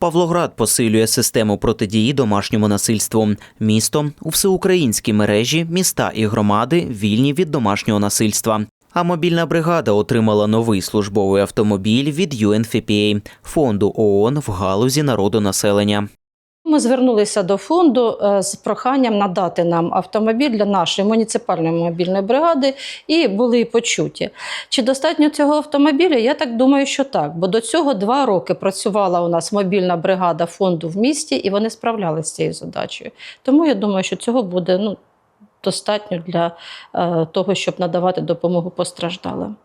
Павлоград посилює систему протидії домашньому насильству. Місто у всеукраїнській мережі міста і громади вільні від домашнього насильства. А мобільна бригада отримала новий службовий автомобіль від UNFPA – фонду ООН в галузі народонаселення. Ми звернулися до фонду е, з проханням надати нам автомобіль для нашої муніципальної мобільної бригади і були почуті. Чи достатньо цього автомобіля? Я так думаю, що так. Бо до цього два роки працювала у нас мобільна бригада фонду в місті, і вони справлялися з цією задачею. Тому я думаю, що цього буде ну, достатньо для е, того, щоб надавати допомогу постраждалим.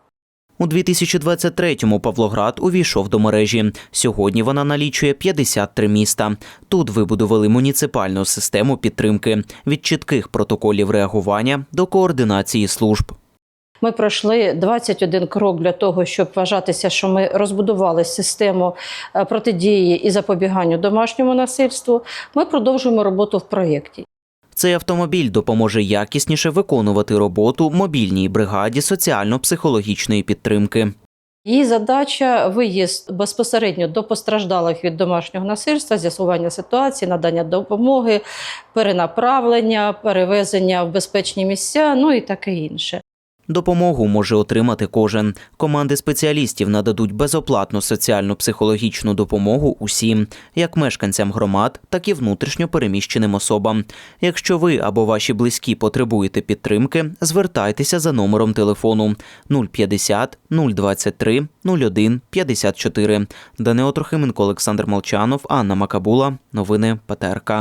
У 2023-му Павлоград увійшов до мережі. Сьогодні вона налічує 53 міста. Тут вибудували муніципальну систему підтримки від чітких протоколів реагування до координації служб. Ми пройшли 21 крок для того, щоб вважатися, що ми розбудували систему е, протидії і запобіганню домашньому насильству. Ми продовжуємо роботу в проєкті. Цей автомобіль допоможе якісніше виконувати роботу мобільній бригаді соціально-психологічної підтримки. Її задача виїзд безпосередньо до постраждалих від домашнього насильства, з'ясування ситуації, надання допомоги, перенаправлення, перевезення в безпечні місця, ну і таке інше. Допомогу може отримати кожен. Команди спеціалістів нададуть безоплатну соціально-психологічну допомогу усім, як мешканцям громад, так і внутрішньо переміщеним особам. Якщо ви або ваші близькі потребуєте підтримки, звертайтеся за номером телефону 050 023 01 54. Данило Трохименко, Олександр Молчанов, Анна Макабула. Новини ПТРК.